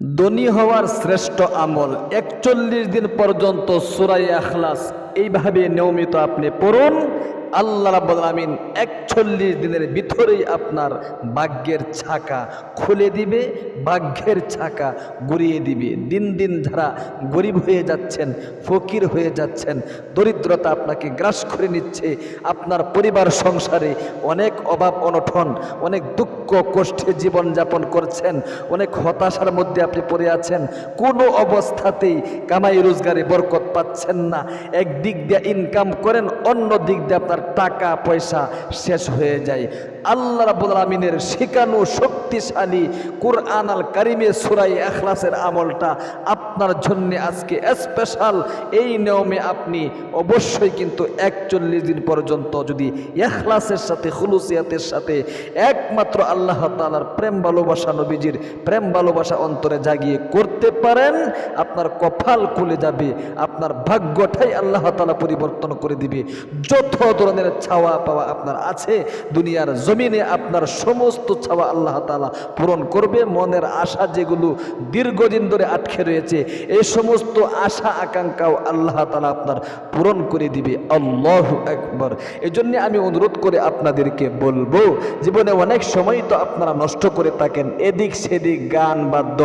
ধনী হওয়ার শ্রেষ্ঠ আমল। একচল্লিশ দিন পর্যন্ত সুরাই আখলাস এইভাবে নিয়মিত আপনি পড়ুন। আল্লাহ রাব্বুল আমিন একচল্লিশ দিনের ভিতরেই আপনার ভাগ্যের ছাকা খুলে দিবে, ভাগ্যের ছাকা গড়িয়ে দিবে। দিন দিন যারা গরিব হয়ে যাচ্ছেন, ফকির হয়ে যাচ্ছেন, দরিদ্রতা আপনাকে গ্রাস করে নিচ্ছে, আপনার পরিবার সংসারে অনেক অভাব অনঠন অনেক দুঃখ কষ্টে জীবনযাপন করছেন, অনেক হতাশার মধ্যে আপনি পড়ে আছেন, কোনো অবস্থাতেই কামাই রোজগারে বরকত পাচ্ছেন না। এক দিক দিয়ে ইনকাম করেন, অন্য দিক দিয়ে আপনার টাকা পয়সা শেষ হয়ে যায়। আল্লাহ রাবুল আমিনের শেখানো শক্তিশালী কোরআন আল কারিমে সুরাই এখলাসের আমলটা আপনার জন্য আজকে স্পেশাল এই নিয়মে আপনি অবশ্যই কিন্তু একচল্লিশ দিন পর্যন্ত যদি এখলাসের সাথে, খুলুসিয়াতের সাথে একমাত্র আল্লাহ তালার প্রেম ভালোবাসা নবীজির প্রেম ভালোবাসা অন্তরে জাগিয়ে করতে পারেন, আপনার কপাল খুলে যাবে, আপনার ভাগ্যটাই আল্লাহ তালা পরিবর্তন করে দিবে। যত ধরনের ছাওয়া পাওয়া আপনার আছে, দুনিয়ার জমিনে আপনার সমস্ত ছাওয়া আল্লাহ তালা পূরণ করবে। মনের আশা যেগুলো দীর্ঘদিন ধরে আটকে রয়েছে এই সমস্ত আশা আকাঙ্ক্ষাও আল্লাহ তালা আপনার পূরণ করে দিবে। আল্লাহ একবার এই জন্যে আমি অনুরোধ করে আপনাদেরকে বলব, জীবনে অনেক সময় তো আপনারা নষ্ট করে থাকেন। এদিক সেদিক গান বাদ্য,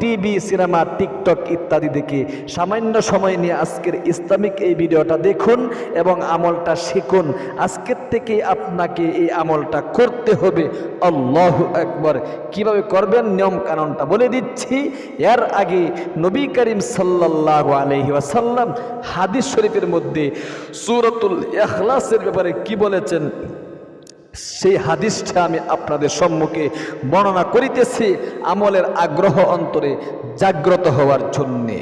টিভি, সিনেমা, টিকটক ইত্যাদি দেখে সামান্য সময় নিয়ে আজকের ইসলামিক এই ভিডিওটা দেখুন এবং আমলটা শিখুন। আজকের থেকে আপনাকে এই আমলটা করতে হবে। আল্লাহ একবার কীভাবে করবেন? নিয়ম কানুনটা বলে দিচ্ছি। এর আগে নবী করিম সাল্লাহ আলহি ওয়াসাল্লাম হাদিস শরীফের মধ্যে সুরতুল এখলাসের ব্যাপারে কি বলেছেন? সেই হাদিসটা আমি আপনাদের সম্মুখে বর্ণনা করিতেছি আমলের আগ্রহ অন্তরে জাগ্রত হওয়ার জন্যে।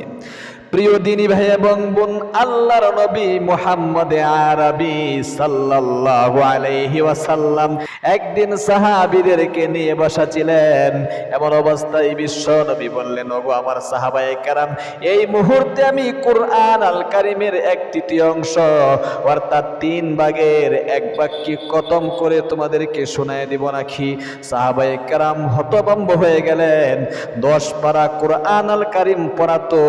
প্রিয় দিনী আল্লাহর নবী মোহাম্মদ আরবি সাল্লাল্লাহু ওয়াসাল্লাম একদিন সাহাবীদেরকে নিয়ে বসা ছিলেন এমন অবস্থায় বিশ্ব নবী বললেন, ওগো আমার সাহাবায়ে কেরাম, এই মুহূর্তে আমি কোরআন আল কারিমের এক তৃতীয় অংশ, অর্থাৎ তিন ভাগের এক বাক্যে কতম করে তোমাদেরকে শোনায় দিব নাকি? সাহাবায়ে কেরাম হতবম্ব হয়ে গেলেন। দশ পারা কোরআন আল কারিম পড়া তো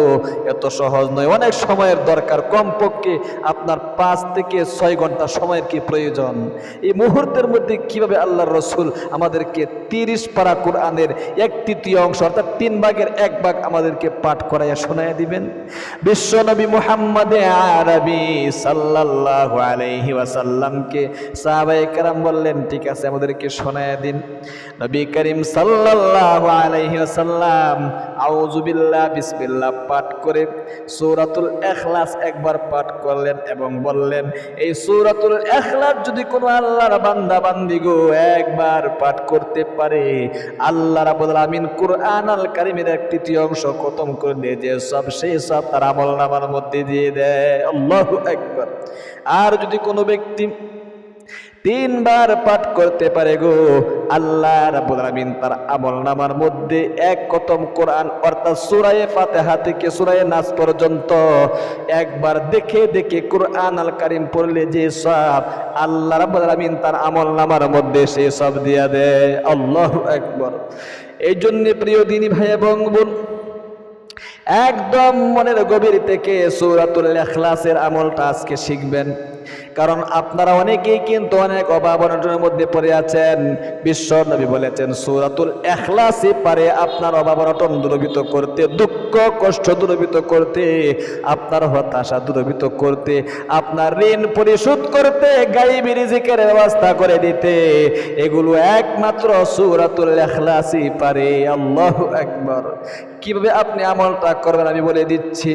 এত সহজ নয়। অনেক সময়ের দরকার। কমপক্ষে আপনার পাঁচ থেকে ছয় ঘণ্টা সময়ের কি প্রয়োজন? এই মুহূর্তের মধ্যে কীভাবে আল্লাহর রসুল আমাদেরকে তিরিশ পারা কোরআনের এক তৃতীয় অংশ, অর্থাৎ তিন ভাগের এক ভাগ আমাদেরকে পাঠ করাইয়া শোনাইয়া দিবেন? বিশ্বনবী মুহাম্মদ আরবি সাল্লাল্লাহু আলাইহি ওয়াসাল্লামকে সাহাবায়ে কেরাম বললেন, ঠিক আছে, আমাদেরকে শোনাইয়া দিন। নবী করিম সাল্লাল্লাহু আলাইহি ওয়াসাল্লাম আউযু বিল্লাহ, বিসমিল্লাহ পাঠ করে সূরাতুল ইখলাস একবার পাঠ করলেন এবং বললেন, এই সৌরাতুল ইখলাস যদি কোনো আল্লাহর বান্দা বান্দি গো একবার পাঠ করতে পারে, আল্লাহ রাব্বুল আমিন কুরআন আল কারিমের এক তৃতীয় অংশ খতম করে দিয়ে যে সব সেই সব তার আমল নামার মধ্যে দিয়ে দেয়। আল্লাহ একবার আর যদি কোনো ব্যক্তি তিনবার পাঠ করতে পারে গো আল্লাহ আলামিন তার আমল নামার মধ্যে এক কতম কোরআন অর্থাৎ সূরায়ে ফাতিহা থেকে সূরায়ে নাস পর্যন্ত একবার দেখে দেখে কোরআন আল কারীম পড়লে যে সব আল্লাহ আলামিন তার আমল নামার মধ্যে সেই সব দিয়া দেয়। আল্লাহ একবার এই জন্যে প্রিয় দিনী ভাই এবং বোন, একদম মনের গভীর থেকে সূরাতুল ইখলাসের আমলটা আজকে শিখবেন। কারণ আপনারা অনেকেই কিন্তু অনেক অভাব অনটনের মধ্যে পড়ে আছেন। বিশ্ব নবী বলেছেন, সূরাতুল ইখলাসই পারে আপনার অভাব অনটন দূরীভূত করতে, দুঃখ, কষ্ট দূরীভূত করতে, আপনার হতাশা দূরীভূত করতে, আপনার ঋণ পরিশোধ করতে, গাইবি রিজিকের ব্যবস্থা করে দিতে। এগুলো একমাত্র সুরাতুল ইখলাসই পারে। আল্লাহু আকবার। কীভাবে আপনি আমলটা করবেন আমি বলে দিচ্ছি।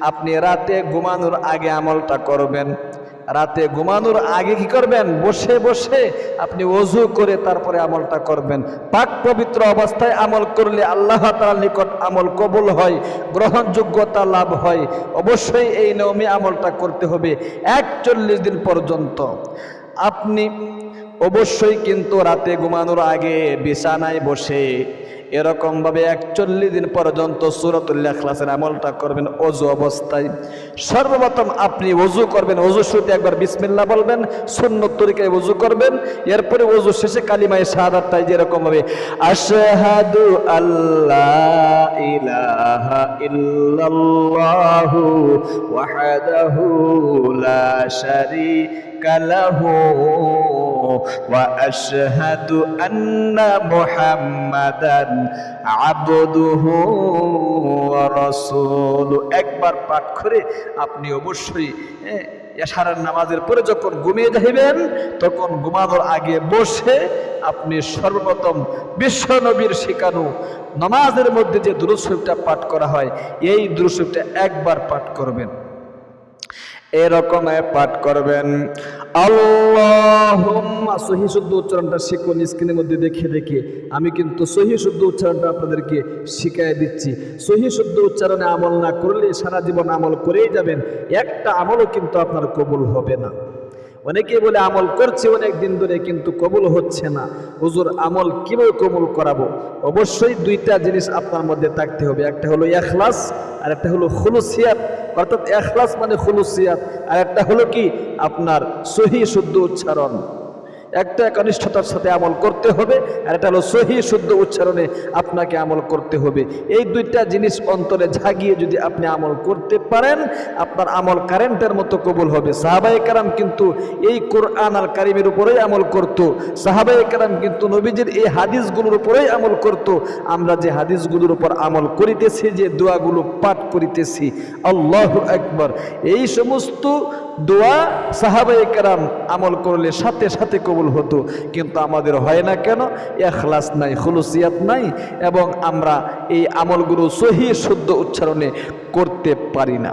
আপনি রাতে ঘুমানোর আগে আমলটা করবেন। রাতে ঘুমানোর আগে কি করবেন? বসে বসে আপনি অজু করে তারপরে আমলটা করবেন। পাক পবিত্র অবস্থায় আমল করলে আল্লাহ তাআলার নিকট আমল কবুল হয়, গ্রহণযোগ্যতা লাভ হয়। অবশ্যই এই নিয়মে আমলটা করতে হবে একচল্লিশ দিন পর্যন্ত। আপনি অবশ্যই কিন্তু রাতে ঘুমানোর আগে বিছানায় বসে এরকম ভাবে একচল্লিশ দিন পর্যন্ত সুরতুল্লাহ ক্লাসের আমলটা করবেন অজু অবস্থায়। সর্বপ্রথম আপনি অজু করবেন, অজু শুরুতে একবার বিসমিল্লা বলবেন, সুন্নত তরিকায় অজু করবেন, এরপরে অজু শেষে কালিমায় শাহাদাতটাই যেরকম হবে আশহাদু আল্লাহ ইলাহা ইল্লাল্লাহু ওয়াহদাহু লা শারীকা লাহু। আশহাদু আন্না মুহাম্মাদান আবদুহু ওয়া একবার পাঠ করে আপনি অবশ্যই এশারের নামাজের পরে যখন ঘুমিয়ে যাইবেন তখন ঘুমানোর আগে বসে আপনি সর্বপ্রথম বিশ্ব নবীর শিখানো নামাজের মধ্যে যে দুরুশরীফটা পাঠ করা হয়, এই দুরুশরীফটা একবার পাঠ করবেন। এরকম পাঠ করবেন। আল্লাহুম্মা, সহি শুদ্ধ উচ্চারণটা শিখুন স্ক্রিনের মধ্যে দেখে দেখে। আমি কিন্তু সহি শুদ্ধ উচ্চারণটা আপনাদেরকে শিখাই দিচ্ছি। সহি শুদ্ধ উচ্চারণে আমল না করলে সারা জীবন আমল করেই যাবেন। একটা আমলও কিন্তু আপনার কবুল হবে না। অনেকে বলে, আমল করছে অনেক দিন ধরে, কিন্তু কবুল হচ্ছে না। হুজুর, আমল কীভাবে কবুল করাবো? অবশ্যই দুইটা জিনিস আপনার মধ্যে থাকতে হবে। একটা হলো এখলাস আর একটা হলো খুলুসিয়াত। অর্থাৎ এখলাস মানে খুলুসিয়াত। আর একটা হলো কি? আপনার সহি শুদ্ধ উচ্চারণ। একটা একনিষ্ঠতার সাথে আমল করতে হবে, আর এটা হলো সহি, শুদ্ধ উচ্চারণে আপনাকে আমল করতে হবে। এই দুইটা জিনিস অন্তরে ঝাগিয়ে যদি আপনি আমল করতে পারেন, আপনার আমল কারেন্টের মতো কবুল হবে। সাহাবাই কারাম কিন্তু এই কোরআন আর কারিমের উপরেই আমল করত। সাহাবাই কারাম কিন্তু নবীজির এই হাদিসগুলোর উপরেই আমল করত। আমরা যে হাদিসগুলোর উপর আমল করিতেছি, যে দোয়াগুলো পাঠ করিতেছি, আল্লাহ একবার এই সমস্ত দোয়া সাহাবাই কারাম আমল করলে সাথে সাথে কবুল কবুল হতো। কিন্তু আমাদের হয় না কেন? এখলাস নাই, খুলুসিয়াত নাই, এবং আমরা এই আমলগুলো সহি, শুদ্ধ উচ্চারণে করতে পারি না।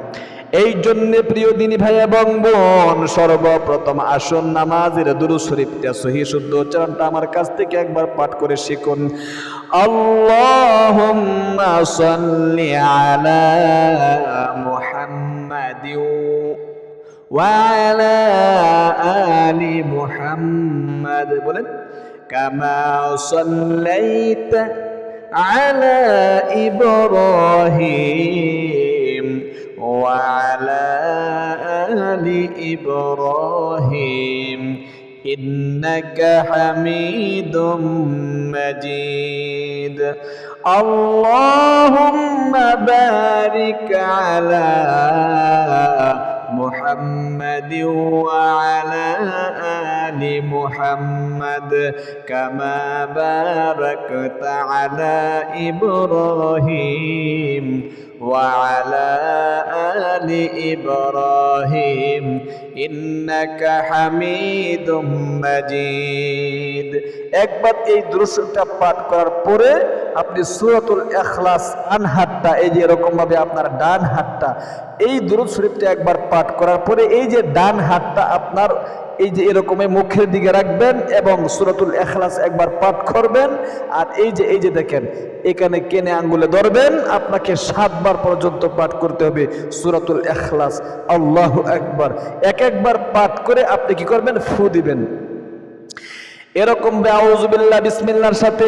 এই জন্যে প্রিয় দিনী ভাই এবং বোন, সর্বপ্রথম আসন নামাজের দুরু শরীফটা, সহি, শুদ্ধ উচ্চারণটা আমার কাছ থেকে একবার পাঠ করে শিখুন। আল্লাহ আলি মুহাম্মাদ محمد বলেন كما صليت على إبراهيم وعلى آل إبراهيم إنك حميد مجيد اللهم بارك على محمد وعلى آل محمد كما باركت على إبراهيم وعلى آل إبراهيم إنك حميد مجيد একবার এই দৃশ্যটা পাঠ করার পরে আপনি সুরতুল এখলাস ডান হাতটা, এই যে এরকম ভাবে আপনার ডান হাতটা, এই দুরুদ শরীফটা একবার পাঠ করার পরে এই যে ডান হাতটা আপনার এই যে এরকম মুখের দিকে রাখবেন এবং সুরতুল এখলাস একবার পাঠ করবেন। আর এই যে এই যে দেখেন, এখানে কেনে আঙ্গুলে ধরবেন, আপনাকে সাতবার পর্যন্ত পাঠ করতে হবে সুরাতুল এখলাস আল্লাহ একবার এক একবার পাঠ করে আপনি কি করবেন? ফু দিবেন। এরকম আউজুবিল্লাহ বিসমিল্লার সাথে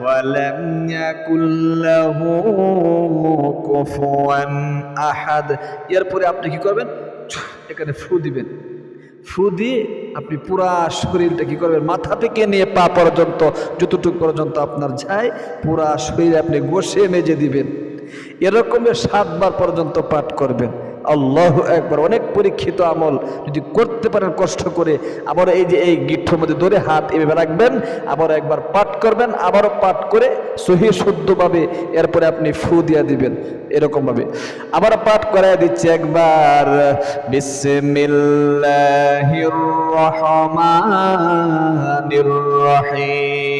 ولم يكن له কুফুয়ান আহাদ এরপরে আপনি কি করবেন এখানে ফু দিবেন ফু দিয়ে আপনি পুরা শরীরটা কি করবেন মাথা থেকে নিয়ে পা পর্যন্ত যতটুকু পর্যন্ত আপনার যায় পুরা শরীর আপনি গোসে মেজে দিবেন এরকমের সাতবার পর্যন্ত পাঠ করবেন আল্লাহ একবার অনেক পরীক্ষিত আমল যদি করতে পারেন, কষ্ট করে, আবার এই যে এই গিঠ্ঠর মধ্যে ধরে হাত এভাবে রাখবেন, আবার একবার পাঠ করবেন, আবারও পাঠ করে সহি শুদ্ধভাবে এরপরে আপনি ফু দিয়া দিবেন, এরকমভাবে। আবার পাঠ করাই দিচ্ছে একবার, বিসমিল্লাহির রহমানির রহিম।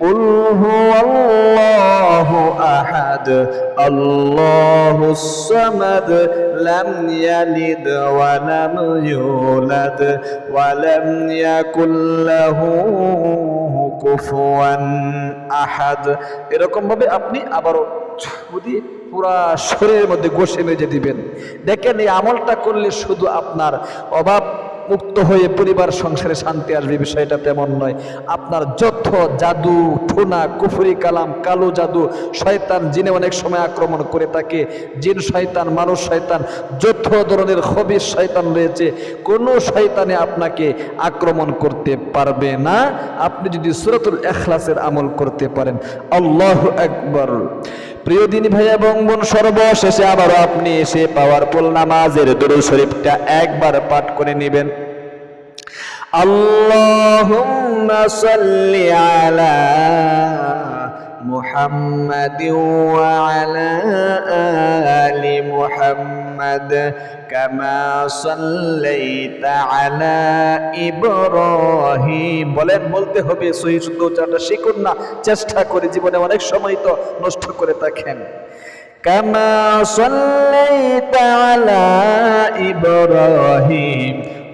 قل هو الله أحد الله الصمد لم يلد ولم يولد ولم يكن له কুফুয়ান আহাদ এরকম ভাবে আপনি আবারও বুঝি পুরা শরীরের মধ্যে গোসে মেজে দিবেন দেখেন এই আমলটা করলে শুধু আপনার অভাব মুক্ত হয়ে পরিবার সংসারে শান্তি আসবে, বিষয়টা তেমন নয়। আপনার যথ জাদু, ঠোনা, কুফরি, কালাম, কালো জাদু, শয়তান জিনে অনেক সময় আক্রমণ করে থাকে। জিন শয়তান, মানুষ শয়তান, যত ধরনের হবির শয়তান রয়েছে, কোনো শয়তানে আপনাকে আক্রমণ করতে পারবে না। আপনি যদি সুরাতুল এখলাসের আমল করতে পারেন। আল্লাহ একবার প্রিয় দিনী ভাই এবং বোন, সর্বশেষে আবারও আপনি এসে পাওয়ার পাওয়ারফুল নামাজের দরুদ শরীফটা একবার পাঠ করে নেবেন। আল্লাহুম্মা সাল্লি আলা محمد وعلى آل محمد كما صليت على إبراهيم বলেন বলতে হবে সহি শুদ্ধ উচ্চারণটা শিখুন না চেষ্টা করে জীবনে অনেক সময় তো নষ্ট করে থাকেন كما صليت على إبراهيم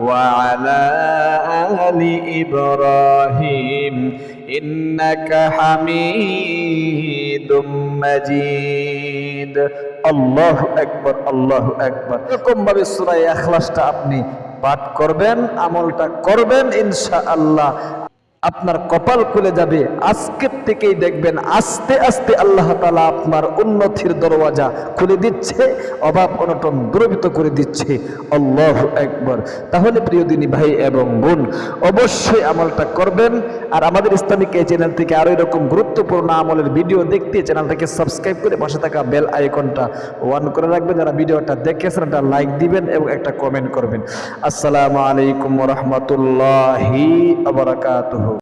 وعلى آل إبراهيم إنك حميد مجيد الله أكبر الله أكبر এরকম ভাবে সূরা ইখলাসটা আপনি পাঠ করবেন আমলটা করবেন ইনশাআল্লাহ আপনার কপাল খুলে যাবে। আজকের থেকেই দেখবেন, আস্তে আস্তে আল্লাহ তালা আপনার উন্নতির দরওয়াজা খুলে দিচ্ছে, অভাব অনটন দূরবিত করে দিচ্ছে। আল্লাহ একবার তাহলে প্রিয় দিনী ভাই এবং বোন, অবশ্যই আমলটা করবেন। আর আমাদের ইসলামিক এই চ্যানেল থেকে আরও এরকম গুরুত্বপূর্ণ আমলের ভিডিও দেখতে চ্যানেলটাকে সাবস্ক্রাইব করে পাশে থাকা বেল আইকনটা ওয়ান করে রাখবেন। যারা ভিডিওটা দেখেছেন, একটা লাইক দিবেন এবং একটা কমেন্ট করবেন। আসসালামু আলাইকুম রহমতুল্লাহি আবরাকাতুহু